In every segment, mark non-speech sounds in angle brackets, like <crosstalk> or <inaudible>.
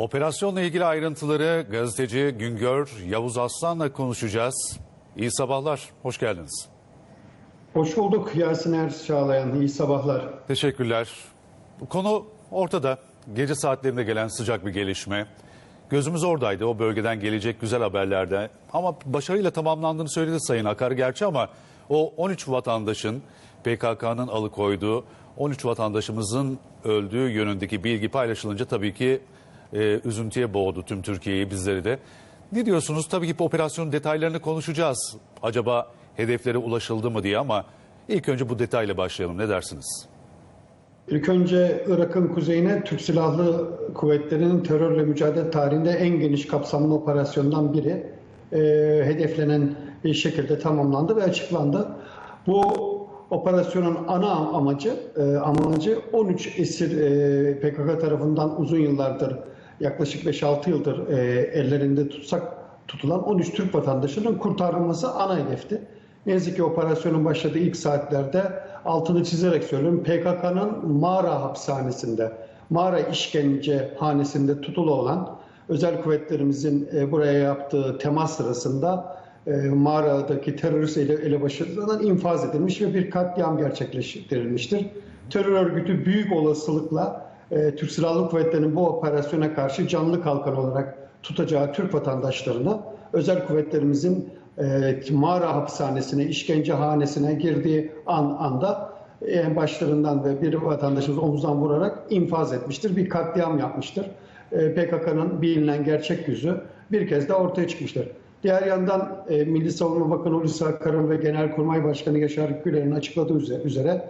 Operasyonla ilgili ayrıntıları gazeteci Güngör Yavuz Aslan'la konuşacağız. İyi sabahlar, hoş geldiniz. Hoş bulduk Yasin Er Çağlayan. İyi sabahlar. Teşekkürler. Bu konu ortada. Gece saatlerinde gelen sıcak bir gelişme. Gözümüz oradaydı o bölgeden gelecek güzel haberlerde. Ama başarıyla tamamlandığını söyledi Sayın Akar gerçi ama o 13 vatandaşın PKK'nın alıkoyduğu 13 vatandaşımızın öldüğü yönündeki bilgi paylaşılınca tabii ki e, üzüntüye boğdu tüm Türkiye'yi bizleri de. Ne diyorsunuz? Tabii ki bu operasyonun detaylarını konuşacağız. Acaba hedeflere ulaşıldı mı diye ama ilk önce bu detayla başlayalım. Ne dersiniz? İlk önce Irak'ın kuzeyine Türk Silahlı Kuvvetleri'nin terörle mücadele tarihinde en geniş kapsamlı operasyondan biri e, hedeflenen bir şekilde tamamlandı ve açıklandı. Bu operasyonun ana amacı e, amacı 13 esir e, PKK tarafından uzun yıllardır yaklaşık 5-6 yıldır e, ellerinde tutsak tutulan 13 Türk vatandaşının kurtarılması ana hedefti. Ne yazık ki operasyonun başladığı ilk saatlerde altını çizerek söylüyorum PKK'nın mağara hapishanesinde, mağara işkence hanesinde tutulu olan özel kuvvetlerimizin e, buraya yaptığı temas sırasında e, mağaradaki terörist ele, elebaşılarından infaz edilmiş ve bir katliam gerçekleştirilmiştir. Terör örgütü büyük olasılıkla e, Türk Silahlı Kuvvetleri'nin bu operasyona karşı canlı kalkan olarak tutacağı Türk vatandaşlarını özel kuvvetlerimizin e, mağara hapishanesine, işkence hanesine girdiği an anda en başlarından ve bir vatandaşımız omuzdan vurarak infaz etmiştir. Bir katliam yapmıştır. E, PKK'nın bilinen gerçek yüzü bir kez de ortaya çıkmıştır. Diğer yandan e, Milli Savunma Bakanı Hulusi Akar'ın ve Genelkurmay Başkanı Yaşar Güler'in açıkladığı üzere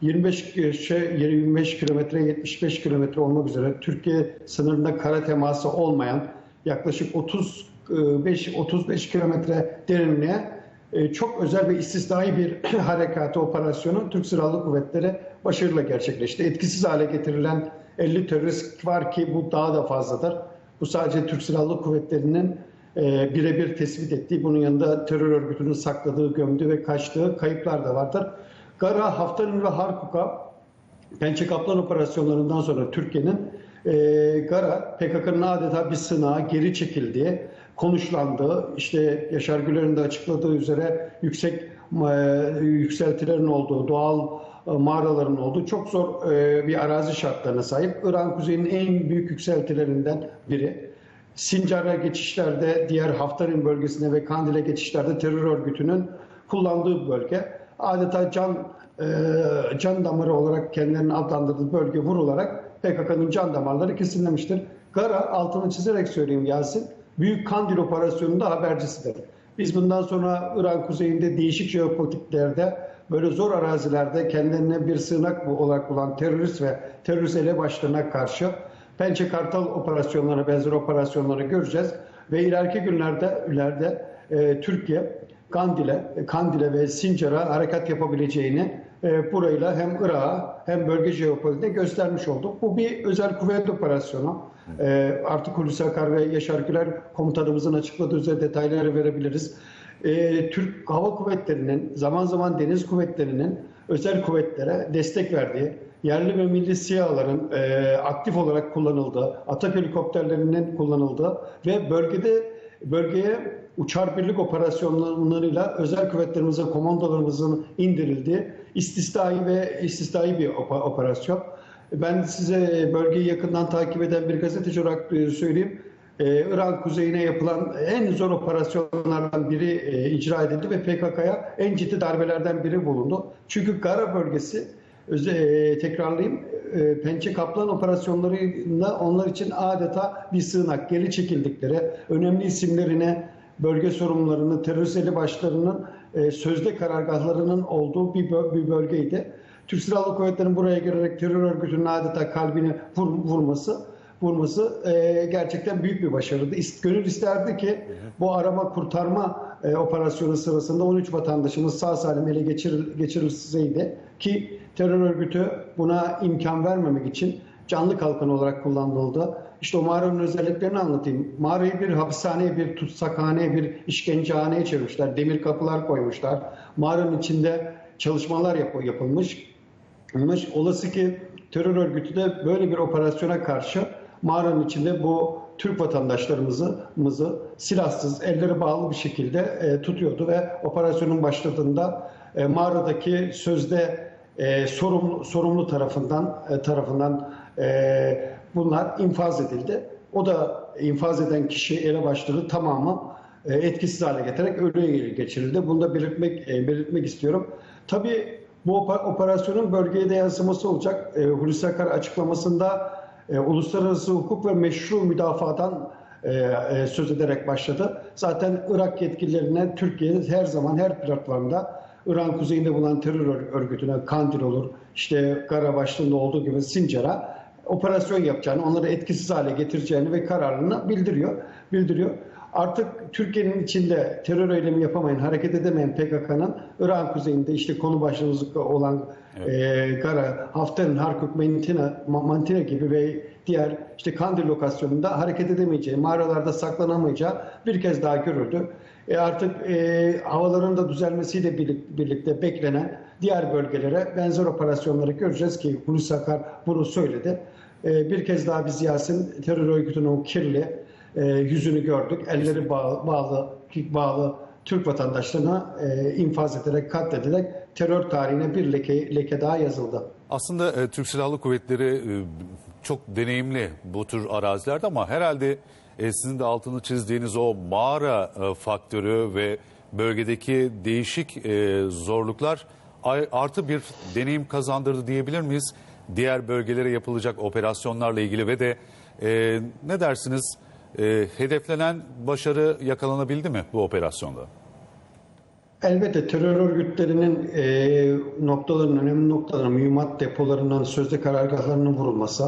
25 şey 25 kilometre 75 kilometre olmak üzere Türkiye sınırında kara teması olmayan yaklaşık 35 35 kilometre derinliğe e, çok özel ve istisnai bir <clears throat> harekatı operasyonu Türk Silahlı Kuvvetleri başarıyla gerçekleşti. Etkisiz hale getirilen 50 terörist var ki bu daha da fazladır. Bu sadece Türk Silahlı Kuvvetleri'nin e, birebir tespit ettiği, bunun yanında terör örgütünün sakladığı, gömdüğü ve kaçtığı kayıplar da vardır. Gara, Haftarın ve Harkuk'a Pençe Kaplan operasyonlarından sonra Türkiye'nin e, Gara PKK'nın adeta bir sığınağa geri çekildiği, konuşlandığı, işte Yaşar Güler'in de açıkladığı üzere yüksek e, yükseltilerin olduğu, doğal e, mağaraların olduğu çok zor e, bir arazi şartlarına sahip. İran kuzeyinin en büyük yükseltilerinden biri. Sincar'a geçişlerde, diğer Haftar'ın bölgesine ve Kandil'e geçişlerde terör örgütünün kullandığı bölge. Adeta can e, can damarı olarak kendilerini adlandırdığı bölge vurularak PKK'nın can damarları kesinlemiştir. Gara altını çizerek söyleyeyim Yasin, Büyük Kandil operasyonunda habercisidir. Biz bundan sonra İran kuzeyinde değişik jeopolitiklerde böyle zor arazilerde kendilerine bir sığınak olarak bulan terörist ve terörist elebaşlarına karşı Pençe Kartal operasyonlarına benzer operasyonları göreceğiz ve ileriki günlerde ileride e, Türkiye Kandil'e, Kandil'e ve Sincar'a harekat yapabileceğini e, burayla hem Irak'a hem bölge jeopolitiğinde göstermiş olduk. Bu bir özel kuvvet operasyonu. E, artık Hulusi Akar ve Yaşar Güler komutanımızın açıkladığı üzere detayları verebiliriz. E, Türk Hava Kuvvetleri'nin, zaman zaman deniz kuvvetlerinin özel kuvvetlere destek verdiği, yerli ve milli SİHA'ların e, aktif olarak kullanıldığı, Atak helikopterlerinin kullanıldığı ve bölgede bölgeye uçar birlik operasyonlarıyla özel kuvvetlerimizin, komandolarımızın indirildiği istisnai ve istisnai bir operasyon. Ben size bölgeyi yakından takip eden bir gazeteci olarak söyleyeyim. Ee, İran kuzeyine yapılan en zor operasyonlardan biri e, icra edildi ve PKK'ya en ciddi darbelerden biri bulundu. Çünkü Gara bölgesi e, tekrarlayayım. E, Pençe Kaplan operasyonlarında onlar için adeta bir sığınak. Geri çekildikleri, önemli isimlerine, bölge sorumlularının, terörist elebaşlarının e, sözde karargahlarının olduğu bir, bir bölgeydi. Türk Silahlı Kuvvetleri'nin buraya girerek terör örgütünün adeta kalbini vur, vurması vurması e, gerçekten büyük bir başarıydı. Gönül isterdi ki bu arama kurtarma e, operasyonu sırasında 13 vatandaşımız sağ salim ele geçiril, geçirilseydi ki terör örgütü buna imkan vermemek için canlı kalkan olarak kullanıldı. İşte o mağaranın özelliklerini anlatayım. Mağarayı bir hapishaneye, bir tutsakhaneye, bir işkencehaneye çevirmişler. Demir kapılar koymuşlar. Mağaranın içinde çalışmalar yap yapılmış. Olası ki terör örgütü de böyle bir operasyona karşı mağaranın içinde bu Türk vatandaşlarımızı mızı silahsız, elleri bağlı bir şekilde e, tutuyordu ve operasyonun başladığında e, mağaradaki sözde e, sorumlu, sorumlu tarafından e, tarafından e, bunlar infaz edildi. O da infaz eden kişi elebaşları tamamı e, etkisiz hale getirerek ölüye geçirildi. Bunu da belirtmek e, belirtmek istiyorum. Tabii bu operasyonun bölgeye de yansıması olacak. E, Hulusi Akar açıklamasında uluslararası hukuk ve meşru müdafadan söz ederek başladı. Zaten Irak yetkililerine Türkiye her zaman her platformda İran kuzeyinde bulunan terör ör- örgütüne Kandil olur, işte Gara başlığında olduğu gibi Sincar'a operasyon yapacağını, onları etkisiz hale getireceğini ve kararını bildiriyor. bildiriyor. Artık Türkiye'nin içinde terör eylemi yapamayın, hareket edemeyen PKK'nın İran kuzeyinde işte konu başlığımız olan e, Gara, Hafter'in Harkuk, Mantina, Ma- Mantina gibi ve diğer işte Kandil lokasyonunda hareket edemeyeceği, mağaralarda saklanamayacağı bir kez daha görüldü. E artık e, havaların da düzelmesiyle birlik- birlikte beklenen diğer bölgelere benzer operasyonları göreceğiz ki Hulusi Akar bunu söyledi. E, bir kez daha biz Yasin terör örgütünün o kirli e, yüzünü gördük. Elleri bağlı, bağlı, bağlı Türk vatandaşlarına e, infaz ederek, katlederek terör tarihine bir leke, leke daha yazıldı. Aslında e, Türk Silahlı Kuvvetleri e, çok deneyimli bu tür arazilerde ama herhalde e, sizin de altını çizdiğiniz o mağara e, faktörü ve bölgedeki değişik e, zorluklar artı bir deneyim kazandırdı diyebilir miyiz? Diğer bölgelere yapılacak operasyonlarla ilgili ve de e, ne dersiniz? E, hedeflenen başarı yakalanabildi mi bu operasyonda? Elbette terör örgütlerinin e, noktaların, önemli noktaların, mühimmat depolarının, sözde karargahlarının vurulması,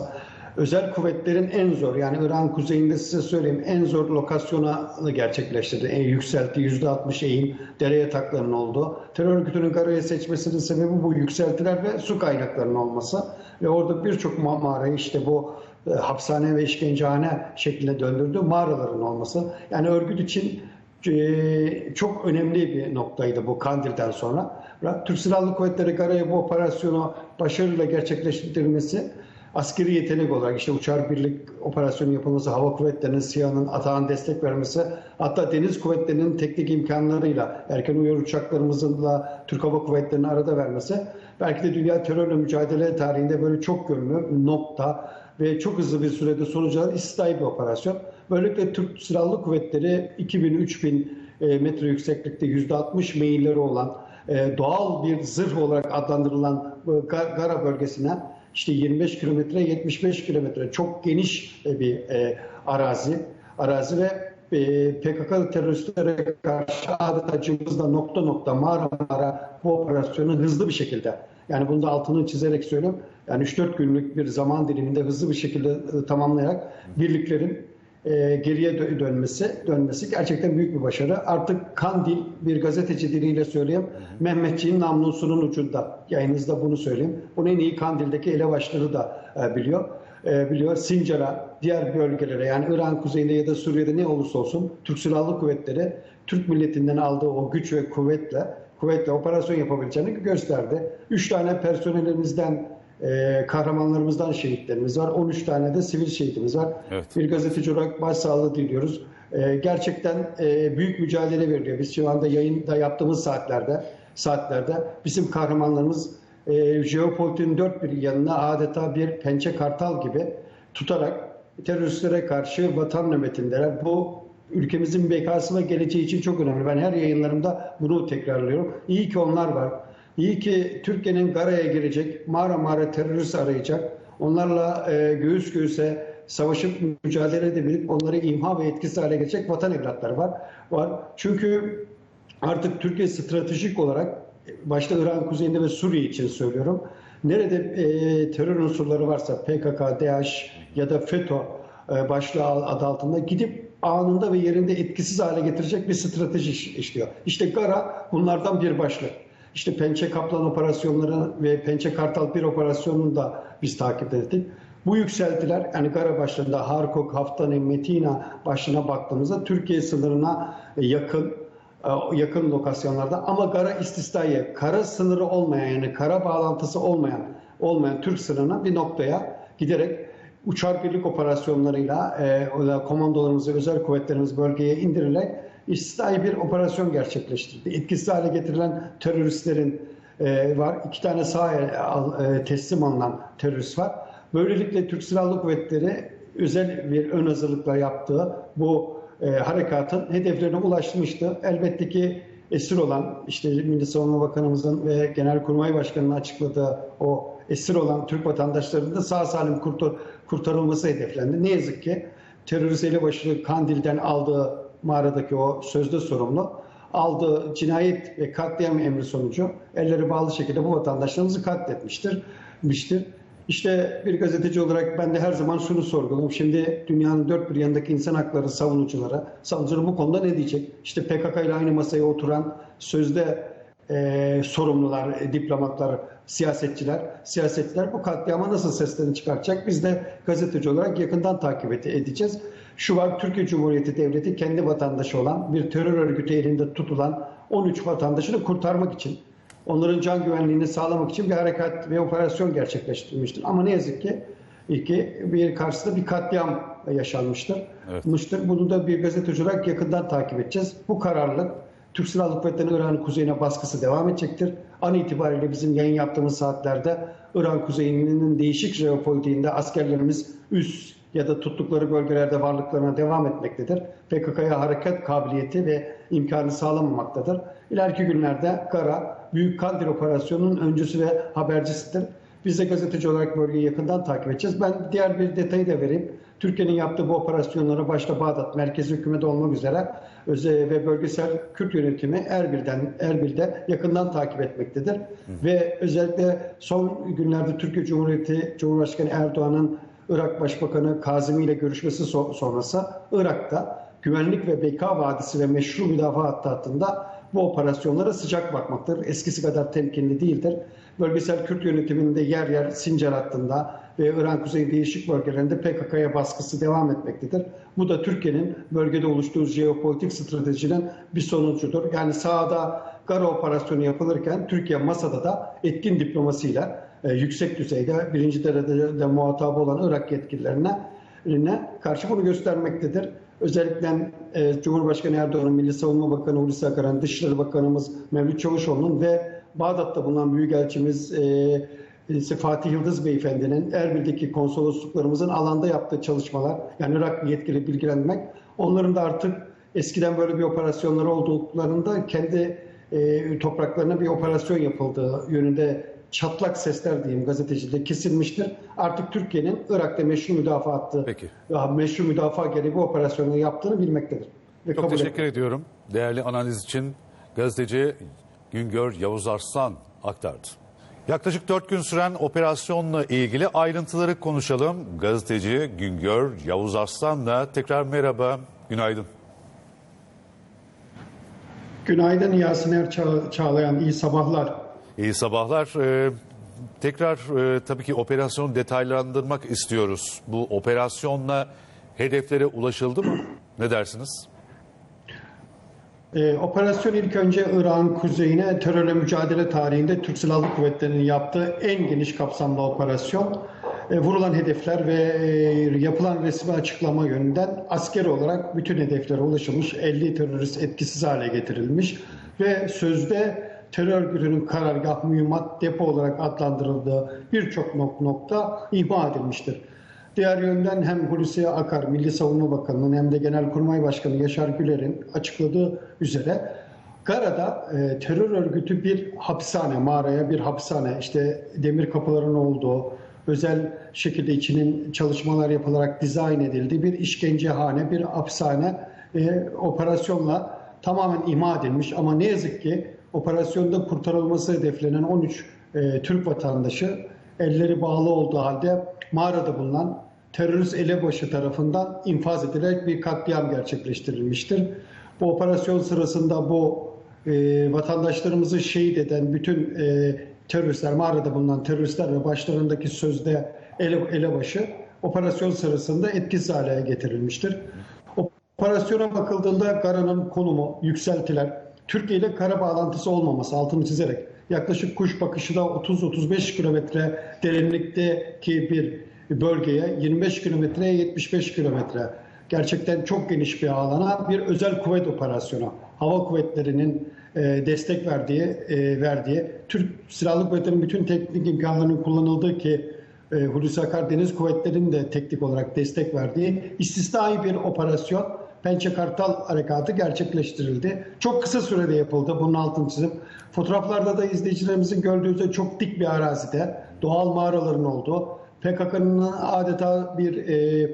özel kuvvetlerin en zor, yani İran kuzeyinde size söyleyeyim en zor lokasyona gerçekleştirdi. En yükseltti, %60 eğim, dere yataklarının olduğu. Terör örgütünün Gara'yı seçmesinin sebebi bu yükseltiler ve su kaynaklarının olması. Ve orada birçok ma- mağarayı işte bu e, hapishane ve işkencehane şekline döndürdü mağaraların olması. Yani örgüt için e, çok önemli bir noktaydı bu Kandil'den sonra. Türk Silahlı Kuvvetleri Gara'ya bu operasyonu başarıyla gerçekleştirilmesi askeri yetenek olarak işte uçar birlik operasyonu yapılması, hava kuvvetlerinin SİHA'nın atağın destek vermesi, hatta deniz kuvvetlerinin teknik imkanlarıyla erken uyarı uçaklarımızınla Türk Hava Kuvvetleri'nin arada vermesi belki de dünya terörle mücadele tarihinde böyle çok yönlü nokta ve çok hızlı bir sürede sonucu istisnai bir operasyon. Böylelikle Türk Silahlı Kuvvetleri 2000-3000 e, metre yükseklikte %60 meyilleri olan e, doğal bir zırh olarak adlandırılan Ga- Gara bölgesine işte 25 kilometre 75 kilometre çok geniş e, bir e, arazi arazi ve e, PKK teröristlere karşı adeta cımbızla nokta nokta mağara mağara bu operasyonu hızlı bir şekilde yani bunu da altını çizerek söylüyorum. Yani 3-4 günlük bir zaman diliminde hızlı bir şekilde e, tamamlayarak birliklerin e, geriye dö- dönmesi dönmesi gerçekten büyük bir başarı. Artık Kandil bir gazeteci diliyle söyleyeyim. Mehmetçiğin namlusunun ucunda. Yayınınızda bunu söyleyeyim. Bunu en iyi Kandil'deki elebaşları da e, biliyor. E, biliyor. Sincar'a, diğer bölgelere yani İran kuzeyinde ya da Suriye'de ne olursa olsun Türk Silahlı Kuvvetleri Türk milletinden aldığı o güç ve kuvvetle kuvvetle operasyon yapabileceğini gösterdi. Üç tane personelimizden e, kahramanlarımızdan şehitlerimiz var. 13 tane de sivil şehitimiz var. Evet. Bir gazeteci olarak başsağlığı diliyoruz. E, gerçekten e, büyük mücadele veriliyor. Biz şu anda yayında yaptığımız saatlerde saatlerde bizim kahramanlarımız e, jeopolitiğin dört bir yanına adeta bir pençe kartal gibi tutarak teröristlere karşı vatan nöbetindeler. Bu ülkemizin bekası ve geleceği için çok önemli. Ben her yayınlarımda bunu tekrarlıyorum. İyi ki onlar var. İyi ki Türkiye'nin Gara'ya girecek, mağara mağara terörist arayacak. Onlarla e, göğüs göğüse savaşıp mücadele edebilip onları imha ve etkisiz hale gelecek vatan evlatları var. var. Çünkü artık Türkiye stratejik olarak başta İran kuzeyinde ve Suriye için söylüyorum. Nerede e, terör unsurları varsa PKK, DAEŞ ya da FETÖ e, başlığı adı altında gidip anında ve yerinde etkisiz hale getirecek bir strateji iş- işliyor. İşte Gara bunlardan bir başlık. İşte Pençe Kaplan operasyonları ve Pençe Kartal 1 operasyonunu da biz takip ettik. Bu yükseltiler yani Gara başlarında Harkok, Haftani, Metina başlığına baktığımızda Türkiye sınırına yakın e, yakın lokasyonlarda ama Gara istisnai, kara sınırı olmayan yani kara bağlantısı olmayan olmayan Türk sınırına bir noktaya giderek uçar birlik operasyonlarıyla e, o da komandolarımız ve özel kuvvetlerimiz bölgeye indirilerek istisnai bir operasyon gerçekleştirdi. Etkisiz hale getirilen teröristlerin e, var. İki tane sağ al- e, teslim alınan terörist var. Böylelikle Türk Silahlı Kuvvetleri özel bir ön hazırlıkla yaptığı bu e, harekatın hedeflerine ulaşmıştı. Elbette ki esir olan işte Milli Savunma Bakanımızın ve Genelkurmay Başkanı'nın açıkladığı o esir olan Türk vatandaşlarının da sağ salim kurtar, kurtarılması hedeflendi. Ne yazık ki terörist elebaşı Kandil'den aldığı mağaradaki o sözde sorumlu aldığı cinayet ve katliam emri sonucu elleri bağlı şekilde bu vatandaşlarımızı katletmiştir. miştir. İşte bir gazeteci olarak ben de her zaman şunu sorguluyorum. Şimdi dünyanın dört bir yanındaki insan hakları savunucuları, savunucuları bu konuda ne diyecek? İşte PKK ile aynı masaya oturan sözde e, sorumlular, e, diplomatlar, siyasetçiler, siyasetçiler bu katliama nasıl seslerini çıkartacak? Biz de gazeteci olarak yakından takip ed- edeceğiz. Şu var Türkiye Cumhuriyeti Devleti kendi vatandaşı olan bir terör örgütü elinde tutulan 13 vatandaşını kurtarmak için onların can güvenliğini sağlamak için bir harekat ve operasyon gerçekleştirmiştir. Ama ne yazık ki iki bir karşısında bir katliam yaşanmıştır. Evet. Mıştır. Bunu da bir gazeteci olarak yakından takip edeceğiz. Bu kararlılık Türk Silahlı Kuvvetleri'nin İran'ın kuzeyine baskısı devam edecektir. An itibariyle bizim yayın yaptığımız saatlerde İran kuzeyinin değişik jeopolitiğinde askerlerimiz üst ya da tuttukları bölgelerde varlıklarına devam etmektedir. PKK'ya hareket kabiliyeti ve imkanı sağlamamaktadır. İleriki günlerde Kara, Büyük Kandil Operasyonu'nun öncüsü ve habercisidir. Biz de gazeteci olarak bölgeyi yakından takip edeceğiz. Ben diğer bir detayı da vereyim. Türkiye'nin yaptığı bu operasyonları başta Bağdat merkezi hükümeti olmak üzere özel ve bölgesel Kürt yönetimi Erbil'den Erbil'de yakından takip etmektedir. Ve özellikle son günlerde Türkiye Cumhuriyeti Cumhurbaşkanı Erdoğan'ın Irak Başbakanı Kazimi ile görüşmesi so- sonrası Irak'ta güvenlik ve beka vadisi ve meşru müdafaa hattı hattında bu operasyonlara sıcak bakmaktır. Eskisi kadar temkinli değildir. Bölgesel Kürt yönetiminde yer yer Sincar hattında ve İran kuzeyi değişik bölgelerinde PKK'ya baskısı devam etmektedir. Bu da Türkiye'nin bölgede oluşturduğu jeopolitik stratejinin bir sonucudur. Yani sahada Gara operasyonu yapılırken Türkiye masada da etkin diplomasiyle e, yüksek düzeyde birinci derecede muhatabı olan Irak yetkililerine ne karşı bunu göstermektedir. Özellikle e, Cumhurbaşkanı Erdoğan'ın, Milli Savunma Bakanı Hulusi Akar'ın, Dışişleri Bakanımız Mevlüt Çavuşoğlu'nun ve Bağdat'ta bulunan Büyükelçimiz e, Fatih Yıldız Beyefendi'nin Erbil'deki konsolosluklarımızın alanda yaptığı çalışmalar, yani Irak yetkili bilgilenmek, onların da artık eskiden böyle bir operasyonları olduklarında kendi e, topraklarına bir operasyon yapıldığı yönünde çatlak sesler diyeyim gazeteciliğe kesilmiştir. Artık Türkiye'nin Irak'ta meşru müdafaa hattı, Peki. meşru müdafaa gereği bu operasyonu yaptığını bilmektedir. Ve Çok teşekkür ediyorum. Değerli analiz için gazeteci Güngör Yavuz Arslan aktardı. Yaklaşık 4 gün süren operasyonla ilgili ayrıntıları konuşalım. Gazeteci Güngör Yavuz Arslan'la tekrar merhaba, günaydın. Günaydın Yasin Erçağ- Çağlayan, iyi sabahlar. İyi sabahlar. Ee, tekrar e, tabii ki operasyonu detaylandırmak istiyoruz. Bu operasyonla hedeflere ulaşıldı mı? <clears throat> Ne dersiniz? Ee, operasyon ilk önce Irak'ın kuzeyine terörle mücadele tarihinde Türk Silahlı Kuvvetleri'nin yaptığı en geniş kapsamlı operasyon. Ee, vurulan hedefler ve e, yapılan resmi açıklama yönünden askeri olarak bütün hedeflere ulaşılmış, 50 terörist etkisiz hale getirilmiş ve sözde terör örgütünün karargah, mühimmat, depo olarak adlandırıldığı birçok nok- nokta ihmal edilmiştir. Diğer yönden hem Hulusi Akar, Milli Savunma Bakanı'nın hem de Genelkurmay Başkanı Yaşar Güler'in açıkladığı üzere Gara'da e, terör örgütü bir hapishane, mağaraya bir hapishane, işte demir kapıların olduğu, özel şekilde içinin çalışmalar yapılarak dizayn edildiği bir işkencehane, bir hapishane e, operasyonla tamamen imha edilmiş. Ama ne yazık ki operasyonda kurtarılması hedeflenen 13 e, Türk vatandaşı elleri bağlı olduğu halde mağarada bulunan terörist elebaşı tarafından infaz edilerek bir katliam gerçekleştirilmiştir. Bu operasyon sırasında bu e, vatandaşlarımızı şehit eden bütün e, teröristler, mağarada bulunan teröristler ve başlarındaki sözde ele, elebaşı operasyon sırasında etkisiz hale getirilmiştir. Operasyona bakıldığında Gara'nın konumu yükseltiler, Türkiye ile kara bağlantısı olmaması altını çizerek yaklaşık kuş bakışı da 30-35 kilometre derinlikteki bir bölgeye 25 kilometreye 75 kilometre gerçekten çok geniş bir alana bir özel kuvvet operasyonu. Hava kuvvetlerinin e, destek verdiği, e, verdiği Türk Silahlı Kuvvetleri'nin bütün teknik imkanlarının kullanıldığı ki e, Hulusi Akar Deniz Kuvvetleri'nin de teknik olarak destek verdiği istisnai bir operasyon Pençe Kartal Harekatı gerçekleştirildi. Çok kısa sürede yapıldı. Bunun altını çizip. Fotoğraflarda da izleyicilerimizin gördüğü üzere çok dik bir arazide doğal mağaraların olduğu, PKK'nın adeta bir e,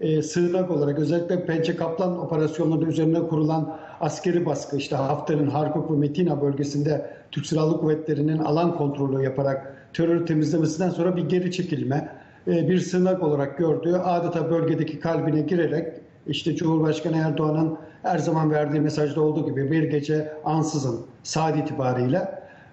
e, sığınak olarak özellikle Pençe Kaplan operasyonları üzerine kurulan askeri baskı işte Hafter'in Harkuk ve Metina bölgesinde Türk Silahlı Kuvvetleri'nin alan kontrolü yaparak terör temizlemesinden sonra bir geri çekilme, e, bir sığınak olarak gördüğü adeta bölgedeki kalbine girerek işte Cumhurbaşkanı Erdoğan'ın her zaman verdiği mesajda olduğu gibi bir gece ansızın saat itibariyle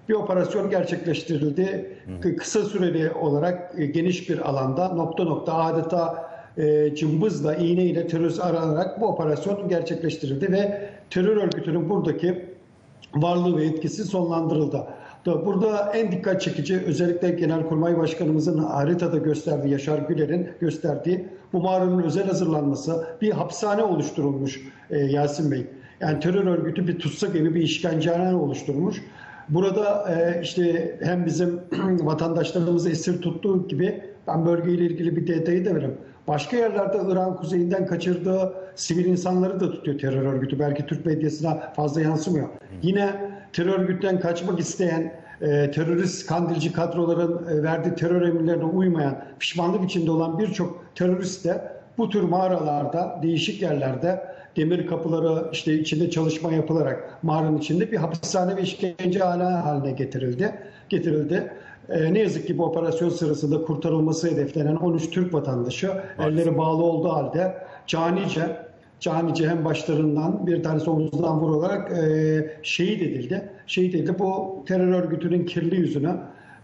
bir operasyon gerçekleştirildi. K- Kısa süreli olarak e, geniş bir alanda nokta nokta adeta e, cımbızla, iğneyle terörist aranarak bu operasyon gerçekleştirildi ve terör örgütünün buradaki varlığı ve etkisi sonlandırıldı. Da Burada en dikkat çekici özellikle Genelkurmay Başkanımızın haritada gösterdiği, Yaşar Güler'in gösterdiği bu mağaranın özel hazırlanması bir hapishane oluşturulmuş e, Yasin Bey. Yani terör örgütü bir tutsak evi, bir işkencehane oluşturmuş. Burada e, işte hem bizim <clears throat> vatandaşlarımızı esir tuttuğu gibi ben bölgeyle ilgili bir detayı da veririm. Başka yerlerde İran kuzeyinden kaçırdığı sivil insanları da tutuyor terör örgütü. Belki Türk medyasına fazla yansımıyor. Yine terör örgütten kaçmak isteyen e, terörist kandilci kadroların e, verdiği terör emirlerine uymayan, pişmanlık içinde olan birçok terörist de bu tür mağaralarda, değişik yerlerde demir kapıları işte içinde çalışma yapılarak mağaranın içinde bir hapishane ve işkence haline getirildi. getirildi. Ee, ne yazık ki bu operasyon sırasında kurtarılması hedeflenen 13 Türk vatandaşı elleri bağlı olduğu halde canice canice hem başlarından bir tanesi omuzdan vurularak e, şehit edildi. Şehit edildi. Bu terör örgütünün kirli yüzünü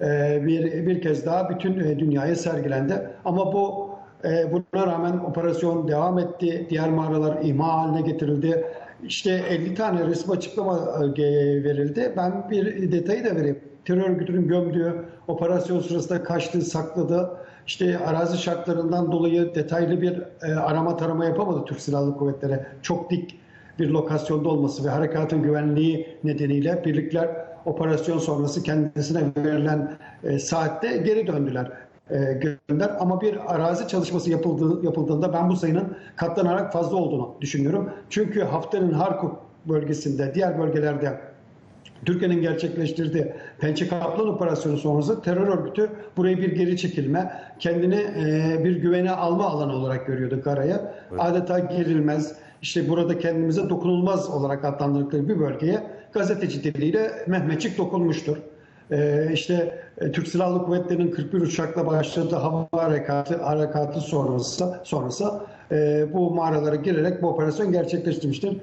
e, bir, bir kez daha bütün e, dünyaya sergilendi. Ama bu e, buna rağmen operasyon devam etti. Diğer mağaralar imha haline getirildi. İşte 50 tane resmi açıklama e, verildi. Ben bir detayı da vereyim. Terör örgütünün gömdüğü, operasyon sırasında kaçtığı, sakladığı, işte arazi şartlarından dolayı detaylı bir e, arama tarama yapamadı Türk Silahlı Kuvvetleri. Çok dik bir lokasyonda olması ve harekatın güvenliği nedeniyle birlikler operasyon sonrası kendisine verilen e, saatte geri döndüler e, gönder ama bir arazi çalışması yapıldığı, yapıldığında ben bu sayının katlanarak fazla olduğunu düşünüyorum. Çünkü haftanın Harkuk bölgesinde, diğer bölgelerde Türkiye'nin gerçekleştirdiği Pençe Kaplan operasyonu sonrası terör örgütü burayı bir geri çekilme, kendini e, bir güvene alma alanı olarak görüyordu karaya. Adeta girilmez, işte burada kendimize dokunulmaz olarak adlandırdıkları bir bölgeye gazeteci diliyle Mehmetçik dokunmuştur. Ee, işte e, Türk Silahlı Kuvvetleri'nin 41 uçakla başladığı hava harekatı, harekatı sonrası, sonrası e, bu mağaralara girerek bu operasyon gerçekleştirmiştir.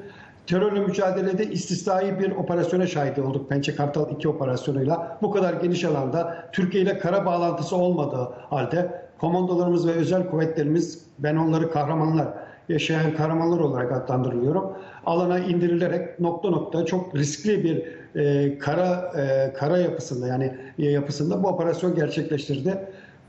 Terörle mücadelede istisnai bir operasyona şahit olduk Pençe Kartal 2 operasyonuyla. Bu kadar geniş alanda Türkiye ile kara bağlantısı olmadığı halde komandolarımız ve özel kuvvetlerimiz, ben onları kahramanlar, yaşayan kahramanlar olarak adlandırılıyorum. Alana indirilerek nokta nokta çok riskli bir e, kara e, kara yapısında yani e, yapısında bu operasyon gerçekleştirdi.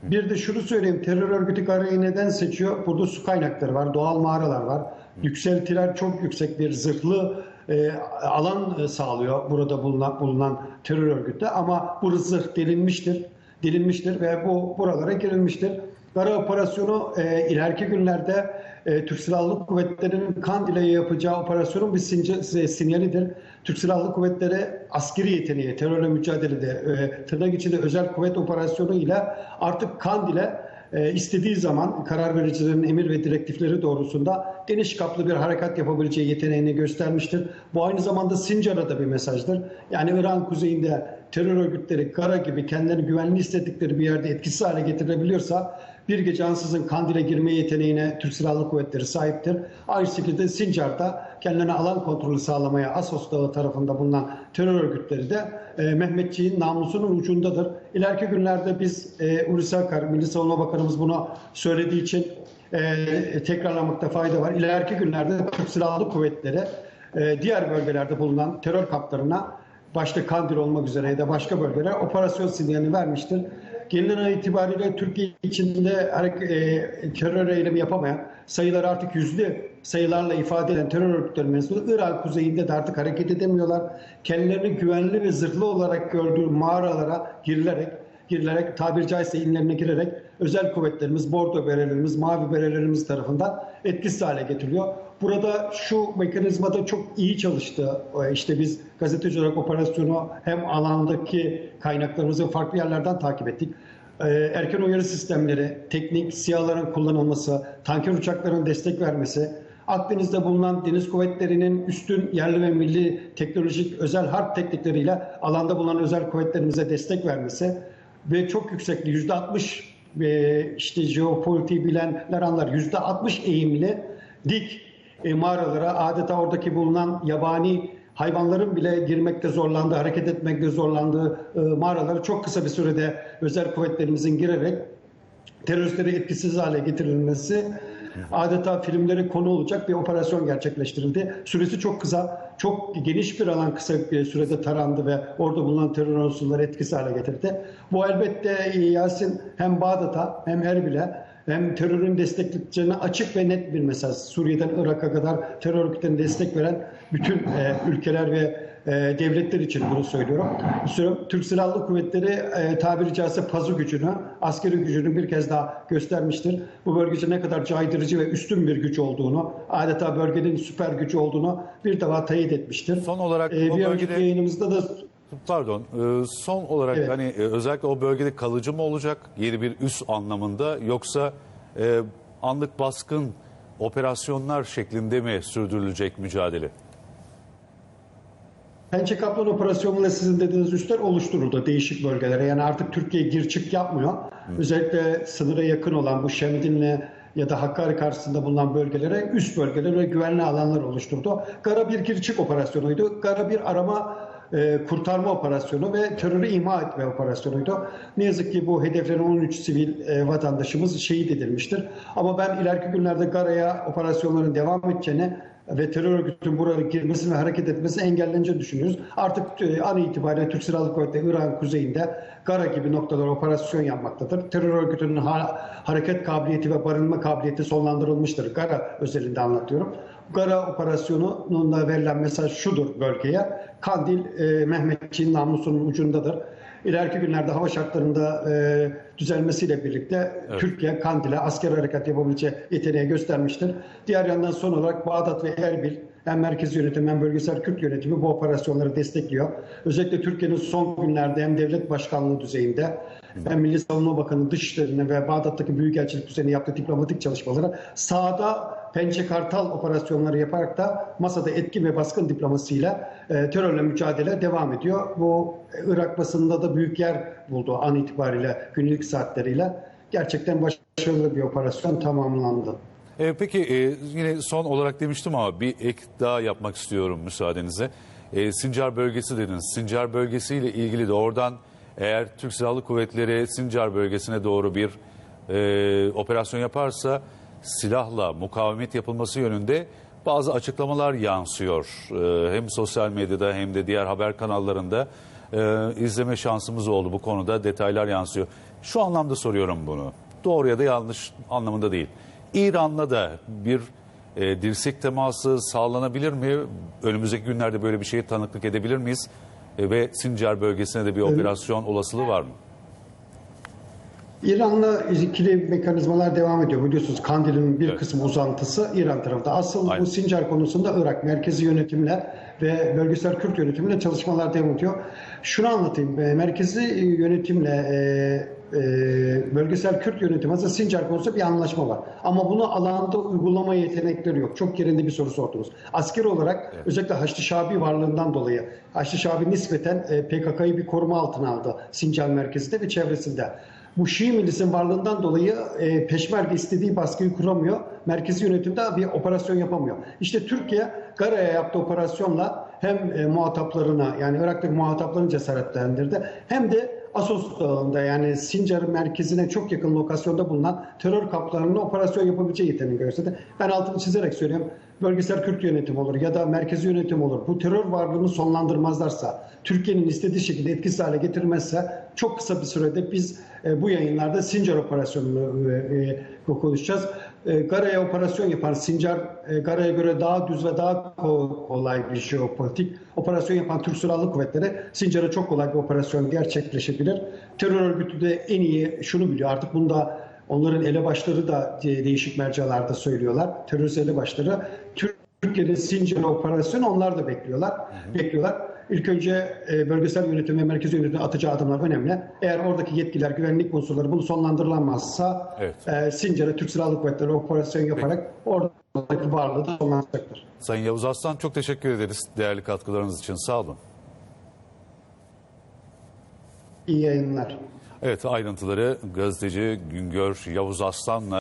Bir de şunu söyleyeyim terör örgütü karayı neden seçiyor? Burada su kaynakları var, doğal mağaralar var. Yükseltiler çok yüksek bir zırhlı e, alan e, sağlıyor burada bulunan, bulunan terör örgütü ama bu zırh delinmiştir. Delinmiştir ve bu buralara girilmiştir. Kara operasyonu e, ileriki günlerde e, Türk Silahlı Kuvvetleri'nin Kandil'e yapacağı operasyonun bir since, sinyalidir. Türk Silahlı Kuvvetleri askeri yeteneği, terörle mücadelede, e, tırnak içinde özel kuvvet operasyonu ile artık Kandil'e e, istediği zaman karar vericilerin emir ve direktifleri doğrusunda geniş kaplı bir harekat yapabileceği yeteneğini göstermiştir. Bu aynı zamanda Sincar'a da bir mesajdır. Yani İran kuzeyinde terör örgütleri Kara gibi kendilerini güvenli hissettikleri bir yerde etkisiz hale getirebiliyorsa bir gece ansızın Kandil'e girme yeteneğine Türk Silahlı Kuvvetleri sahiptir. Aynı şekilde Sincar'da kendilerine alan kontrolü sağlamaya Asos Dağı tarafında bulunan terör örgütleri de e, Mehmetçiğin namusunun ucundadır. İleriki günlerde biz e, Hulusi Akar, Milli Savunma Bakanımız bunu söylediği için e, tekrarlamakta fayda var. İleriki günlerde Türk Silahlı Kuvvetleri e, diğer bölgelerde bulunan terör kamplarına başta Kandil olmak üzere ya da başka bölgelere operasyon sinyalini vermiştir. Gelinen ay itibariyle Türkiye içinde e, terör eylemi yapamayan, sayıları artık yüzlü sayılarla ifade eden terör örgütleri mensubu Irak kuzeyinde de artık hareket edemiyorlar. Kendilerini güvenli ve zırhlı olarak gördüğü mağaralara girilerek girilerek tabiri caizse inlerine girerek özel kuvvetlerimiz, bordo berelerimiz, mavi berelerimiz tarafından etkisiz hale getiriliyor. Burada şu mekanizmada çok iyi çalıştı. Ee, İşte biz gazeteci olarak operasyonu hem alandaki kaynaklarımızı farklı yerlerden takip ettik. Ee, Erken uyarı sistemleri, teknik sihaların kullanılması, tanker uçakların destek vermesi, Akdeniz'de bulunan deniz kuvvetlerinin üstün yerli ve milli teknolojik özel harp teknikleriyle alanda bulunan özel kuvvetlerimize destek vermesi ve çok yüksekli yüzde 60 e, işte jeopolitiği bilenler anlar. Yüzde 60 eğimli dik e, mağaralara adeta oradaki bulunan yabani hayvanların bile girmekte zorlandığı, hareket etmekte zorlandığı e, mağaraları çok kısa bir sürede özel kuvvetlerimizin girerek teröristleri etkisiz hale getirilmesi adeta filmlere konu olacak bir operasyon gerçekleştirildi. Süresi çok kısa, çok geniş bir alan kısa bir sürede tarandı ve orada bulunan terör unsurları etkisiz hale getirdi. Bu elbette e, Yasin hem Bağdat'a hem Erbil'e hem terörün desteklediklerini açık ve net bir mesaj. Suriye'den Irak'a kadar terör örgütlerine destek veren bütün e, ülkeler ve e, devletler için bunu söylüyorum. Türk Silahlı Kuvvetleri e, tabiri caizse pazu gücünü, askeri gücünü bir kez daha göstermiştir. Bu bölgede ne kadar caydırıcı ve üstün bir güç olduğunu, adeta bölgenin süper gücü olduğunu bir defa teyit etmiştir. Son olarak E, bir önceki bölgede- yayınımızda da Pardon, e, son olarak Evet. hani özellikle o bölgede kalıcı mı olacak yeni bir üs anlamında yoksa anlık baskın operasyonlar şeklinde mi sürdürülecek mücadele? Pençe Kaplan operasyonuyla sizin dediğiniz üsler oluşturuldu değişik bölgelere. Yani artık Türkiye gir çık yapmıyor. Özellikle sınıra yakın olan bu Şemdinli ya da Hakkari karşısında bulunan bölgelere üst bölgeler ve güvenli alanlar oluşturdu. Gara bir gir çık operasyonuydu. Gara bir arama e, kurtarma operasyonu ve terörü imha etme operasyonuydu. Ne yazık ki bu hedeflerin 13 sivil e, vatandaşımız şehit edilmiştir. Ama ben ileriki günlerde Gara'ya operasyonların devam edeceğini ve terör örgütünün buraya girmesi ve hareket etmesi engelleneceğini düşünüyoruz. Artık e, an itibariyle Türk Silahlı Kuvvetleri İran kuzeyinde Gara gibi noktalar operasyon yapmaktadır. Terör örgütünün ha- hareket kabiliyeti ve barınma kabiliyeti sonlandırılmıştır. Gara özelinde anlatıyorum. Gara operasyonunun da verilen mesaj şudur bölgeye. Kandil e, Mehmetçiğin namlusunun ucundadır. İleriki günlerde hava şartlarında e, düzelmesiyle birlikte Türkiye Kandil'e asker harekat yapabileceği yeteneği göstermiştir. Diğer yandan son olarak Bağdat ve Erbil hem merkezi yönetim hem bölgesel Kürt yönetimi bu operasyonları destekliyor. Özellikle Türkiye'nin son günlerde hem devlet başkanlığı düzeyinde hem Milli Savunma Bakanı dışişlerine ve Bağdat'taki Büyükelçilik düzeyinde yaptığı diplomatik çalışmaları sahada Pençe Kartal operasyonları yaparak da masada etki ve baskın diplomasiyle e, terörle mücadele devam ediyor. Bu e, Irak basınında da büyük yer buldu an itibariyle günlük saatleriyle. Gerçekten başarılı bir operasyon tamamlandı. E, peki e, yine son olarak demiştim ama bir ek daha yapmak istiyorum müsaadenizle. E, Sincar bölgesi dediniz. Sincar bölgesiyle ilgili de oradan eğer Türk Silahlı Kuvvetleri Sincar bölgesine doğru bir e, operasyon yaparsa silahla mukavemet yapılması yönünde bazı açıklamalar yansıyor. E, hem sosyal medyada hem de diğer haber kanallarında e, izleme şansımız oldu bu konuda detaylar yansıyor. Şu anlamda soruyorum bunu. Doğru ya da yanlış anlamında değil. İran'la da bir e, dirsek teması sağlanabilir mi? Önümüzdeki günlerde böyle bir şeye tanıklık edebilir miyiz? E, ve Sincar bölgesine de bir operasyon olasılığı var mı? İran'la ikili mekanizmalar devam ediyor. Biliyorsunuz Kandil'in bir Evet. kısmı uzantısı İran tarafında. Asıl Aynen. bu Sincar konusunda Irak merkezi yönetimle ve bölgesel Kürt yönetimiyle çalışmalar devam ediyor. Şunu anlatayım. E, Merkezi yönetimle e, e, bölgesel Kürt yönetimi aslında Sincar konusunda bir anlaşma var. Ama bunu alanda uygulama yetenekleri yok. Çok yerinde bir soru sordunuz. Askeri olarak özellikle Haçlı Şabi varlığından dolayı Haçlı Şabi nispeten e, PKK'yı bir koruma altına aldı Sincar merkezinde ve çevresinde. Bu Şii milisin varlığından dolayı e, peşmerge istediği baskıyı kuramıyor. Merkezi yönetimde bir operasyon yapamıyor. İşte Türkiye Gara'ya yaptığı operasyonla hem e, muhataplarına yani Irak'taki muhataplarını cesaretlendirdi hem de Asos Dağı'nda yani Sincar merkezine çok yakın lokasyonda bulunan terör kaplarının operasyon yapabileceği yeteneğini gösterdi. Ben altını çizerek söylüyorum. Bölgesel Kürt yönetim olur ya da merkezi yönetim olur. Bu terör varlığını sonlandırmazlarsa, Türkiye'nin istediği şekilde etkisiz hale getirmezse çok kısa bir sürede biz e, bu yayınlarda Sincar operasyonunu e, e, konuşacağız. E, Gara'ya operasyon yapan Sincar, e, Gara'ya göre daha düz ve daha ko- kolay bir jeopolitik operasyon yapan Türk Silahlı Kuvvetleri Sincar'a çok kolay bir operasyon gerçekleşebilir. Terör örgütü de en iyi şunu biliyor artık bunda onların elebaşları da e, değişik mercalarda söylüyorlar. Terörist elebaşları Türkiye'nin Sincar operasyonu onlar da bekliyorlar. Bekliyorlar. İlk önce e, bölgesel yönetim ve merkezi yönetim atacağı adımlar önemli. Eğer oradaki yetkiler, güvenlik unsurları bunu sonlandırılamazsa Evet. e, Sincar'a Türk Silahlı Kuvvetleri operasyon yaparak oradaki varlığı da sonlandıracaktır. Sayın Yavuz Aslan çok teşekkür ederiz değerli katkılarınız için. Sağ olun. İyi yayınlar. Evet ayrıntıları gazeteci Güngör Yavuz Aslan'la